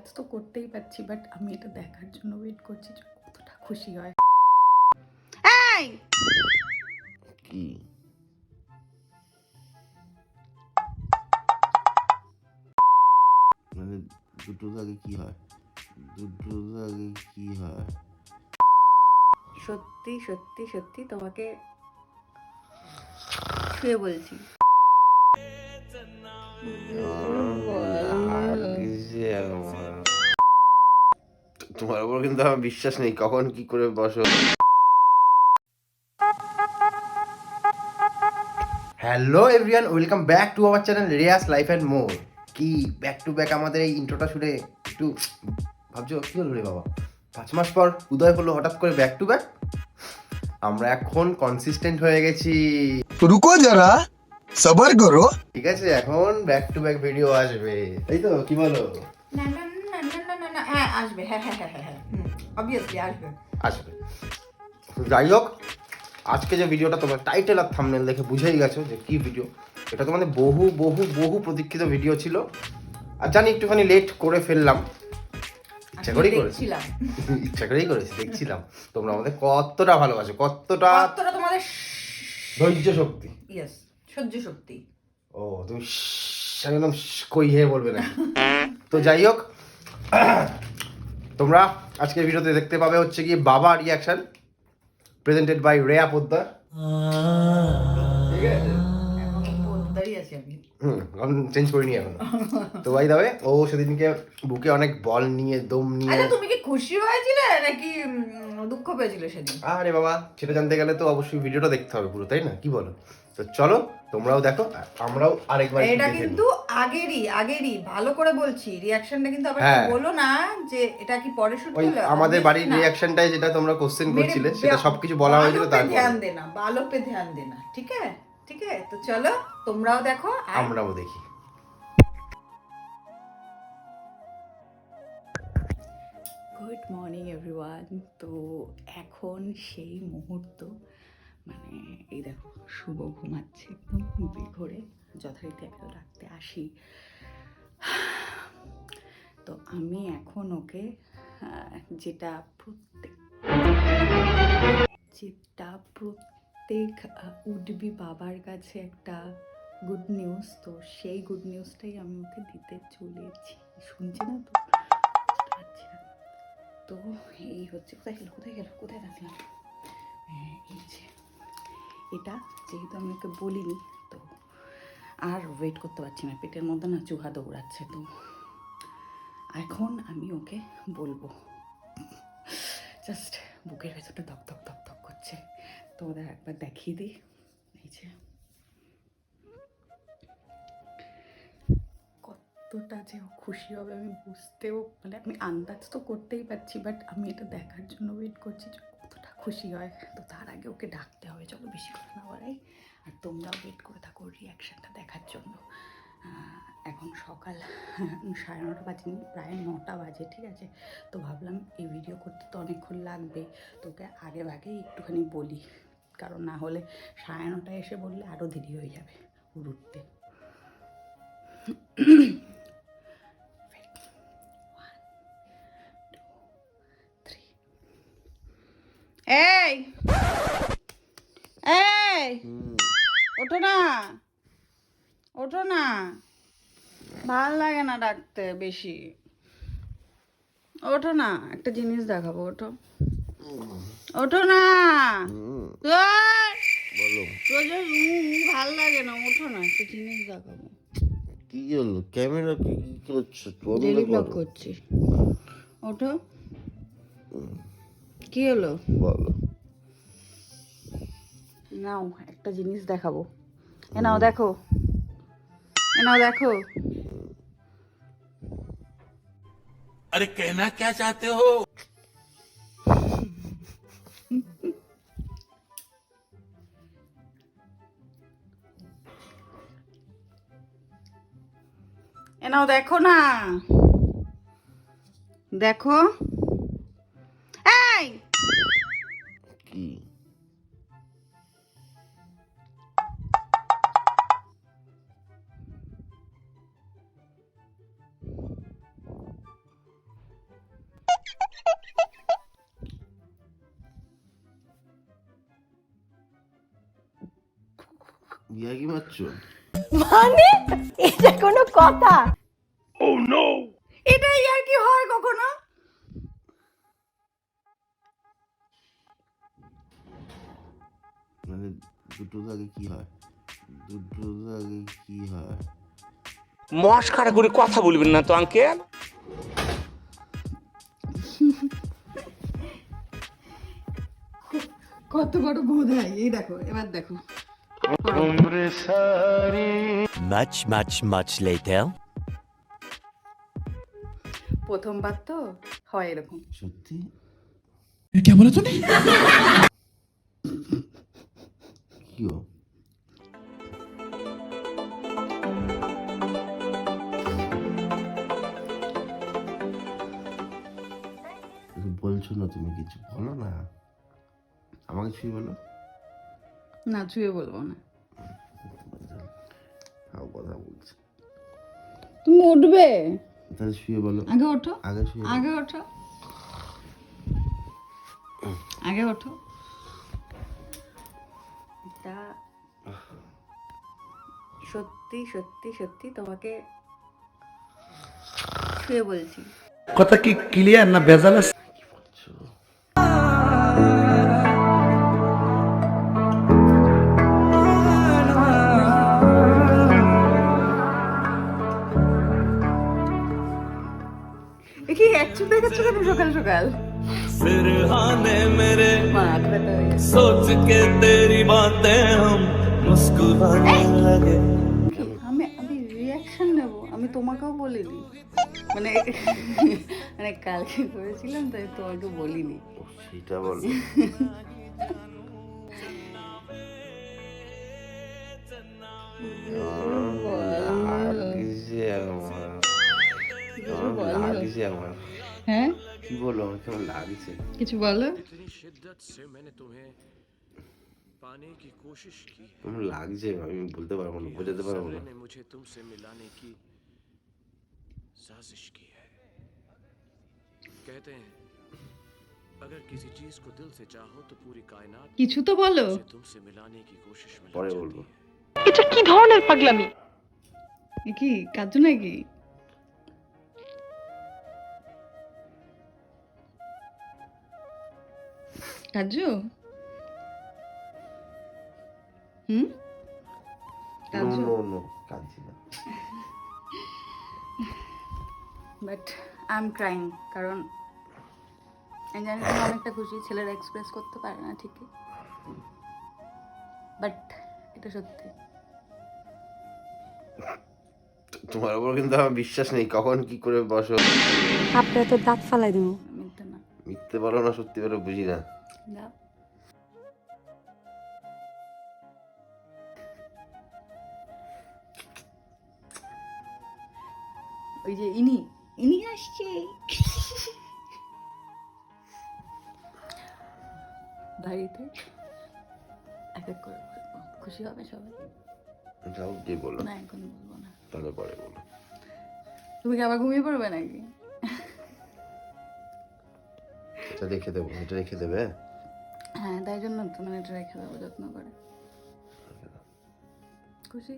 আন্দাজ তো করতেই পারছি বাট আমি এটা দেখার জন্য ওয়েট করছি যে কতটা খুশি হয়। এই! কি? মানে দুটো আগে কি হয়? দুটো আগে কি হয়? সত্যি সত্যি সত্যি তোমাকে শুয়ে বলছি। তোমার উপর কিন্তু আমার বিশ্বাস নেই কখন কি করে বসো। Hello everyone welcome back to our channel Riya's life and more কি ব্যাক টু ব্যাক আমাদের এই ইন্ট্রোটা শুনে একটু ভাবছ কি হলো রে বাবা? পাঁচ মাস পর উদয় হলো হঠাৎ করে ব্যাক টু ব্যাক আমরা এখন কনসিস্টেন্ট হয়ে গেছি। রুকো যারা সবার করো। ঠিক আছে এখন ব্যাক টু ব্যাক ভিডিও আসবে। এই তো কি বলো? না আসবে হ্যাঁ হ্যাঁ হ্যাঁ হ্যাঁ অবভিয়াসলি আসবে। আসবে। যাই হোক আজকে যে ভিডিওটা তোমার টাইটেল আর থামনেল দেখে বুঝেই গেছো যে কি ভিডিও এটা তোমাদের বহু বহু বহু প্রতীক্ষিত ভিডিও ছিল। আর জানি একটুখানি লেট করে ফেললাম। ইচ্ছা করেই করেছি। ইচ্ছা করেই করেছি দেখছিলাম। তোমরা আমাদের কতটা ভালোবাসো কতটা কতটা তোমাদের ধৈর্য শক্তি। ইয়েস সহ্য শক্তি। ও তুমি একদম কই হে বলবে না তো যাই হোক তোমরা আজকের ভিডিওতে দেখতে পাবে হচ্ছে কি বাবা reaction presented by Riya Poddar. ঠিক আছে? হুম চেঞ্জ করিনি এখন। তো ভাই দাবে ও সেদিনকে বুকে অনেক বল নিয়ে দম নিয়ে আচ্ছা তুমি কি খুশি হয়েছিলে নাকি দুঃখ পেয়েছিলে সেদিন? আরে বাবা সেটা জানতে গেলে তো অবশ্যই ভিডিওটা দেখতে হবে পুরো তাই না? কি বলো? তো চলো তোমরাও দেখো আমরাও আরেকবার এটা কিন্তু আগেরই আগেরই ভালো করে বলছি রিয়াকশনটা কিন্তু আবার হ্যাঁ। বলো না যে এটা কি পরে শুট হলো? আমাদের বাড়ির রিয়াকশনটাই যেটা তোমরা কোশ্চেন করছিলে সেটা সবকিছু বলা হয়েছিল তারপর। ধ্যান দে না ভালো পে ধ্যান দে না ঠিক আছে? ঠিক আছে? তো চলো তোমরাও দেখো আমরাও দেখি। গুড মর্নিং এভরিওয়ান তো এখন সেই মুহূর্ত মানে এই দেখো শুভ ঘুমাচ্ছে একদম বেঘরে যথারীতি একটা রাখতে আসি। তো আমি এখন ওকে যেটা প্রত্যেক যেটা প্রত্যেক উডবি বাবার কাছে একটা গুড নিউজ তো সেই গুড নিউজটাই আমি ওকে দিতে চলেছি। শুনছি না তো? পাচ্ছি না তো এই হচ্ছে, কোথায় গেল কোথায় গেল, কোথায় রাখলাম? এটা, যেহেতু আমি ওকে বলিনি, তো আর ওয়েট করতে পারছি না। পেটের মধ্যে না চুহা দৌড়াচ্ছে, তো এখন আমি ওকে বলব। জাস্ট বুকের ভেতরটা ধক ধক ধক ধক করছে। তো ওদের একবার দেখিয়ে দিই। এই যে। কতটা যে খুশি হবে আমি বুঝতেও মানে আমি আন্দাজ তো করতেই পারছি বাট আমি এটা দেখার জন্য ওয়েট করছি। খুশি হয়, তো তার আগে ওকে ডাকতে হবে। চলো বেশি কথা না বাড়াই আর তোমরাও ওয়েট করে থাকো রিয়াকশানটা দেখার জন্য। এখন সকাল সাড়ে নটা বাজেনি প্রায় নটা বাজে, ঠিক আছে? তো ভাবলাম এই ভিডিও করতে তো অনেকক্ষণ লাগবে। তোকে আগে ভাগে একটুখানি বলি। কারণ না হলে সাড়ে নটায় এসে বললে আরও দেরি হয়ে যাবে উঠতে। না ডাকতে বেশি? ওঠো না একটা জিনিস দেখাবো ওঠো। ওঠো না! বলো। তোর যে উম, ভালো লাগে না ওঠো না একটা জিনিস দেখাবো। কি হলো? ক্যামেরা কি কি করছ? ডেলি ব্লগ করছি। ওঠো। কি হলো? বলো। নাও একটা জিনিস দেখাবো। এ নাও দেখো। এ নাও দেখো। अरे कहना क्या चाहते हो এ নাও দেখো না দেখো এই কি ইয়া কি মারছো মানে? এটা কোনো কথা? এটাই আর কি হয় কখনো? মানে দুটো দাগে কি হয়? দুটো দাগে কি হয়? মস্কারা করে কথা বলবেন না তো আঙ্কেল। কত বড় বোধাই এই দেখো এবার দেখো। Much, much, much later. প্রথমবার তো হয় এরকম। সত্যি? কি গো? কিছু বলছো না তুমি কিছু বলো না। আমাকে ছুঁয়ে বলো। না ছুঁয়ে বলব না। হাও কথা বলছি। তুমি উঠবে? তাহলে শুয়ে বলো। আগে ওঠো। আগে শুয়ে আগে ওঠো। আগে ওঠো। তা সত্যি সত্যি সত্যি তোমাকে শুয়ে বলছি। কথা কি ক্লিয়ার না ভেজাল আছে? এ কি একচুল দেখাচ্ছ কেন সকাল সকাল सिरहाने मेरे মাথা ব্যথা হয়ে গেছে। सोच के तेरी बातें हम मुस्कुराने लगे আমি আমি রিয়াকশন নেব আমি তোমাকেও বলিনি মানে মানে কালকে করেছিলাম তাই তোমাকে বলিনি ও, সেটা বলো লাগছে আমার আমার লাগছে আমার হ্যাঁ? কি বলব আমার কেমন লাগছে? কিছু বলো? কেমন লাগছে আমি বলতে পারব না বোঝাতে পারব না। কিছু তো বলো। পরে বলব। এটা কি ধরনের পাগলামি? কি কাজু নাকি? কাজু? হুম? কাজু? নো নো কাঁদছি না। বাট আই এম ক্রাইং কারণ আমি জানি তুমি অনেকটা খুশি ছেলেরা এক্সপ্রেস করতে পারে না ঠিকই। বাট এটা সত্যি। তোমার উপর কিন্তু আমার বিশ্বাস নেই কখন কি করে বসো। আপনার তো দাঁত ফালাই দিব। মিথ্যে না। মিথ্যে বলো না সত্যি বলো বুঝি না। না ওই যে ইনি ইনি আসছে বাড়িতে এক এক করে বলব খুশি হবে সবাই যাও যে বলো না এখন বলব না তাহলে পরে বলো তুমি কি আবার ঘুমিয়ে পড়বে নাকি এটা রেখে দেবো এটা রেখে দেবে হ্যাঁ তাই জন্য তো মানে এটা রেখে দেবো যত্ন করে। খুশি?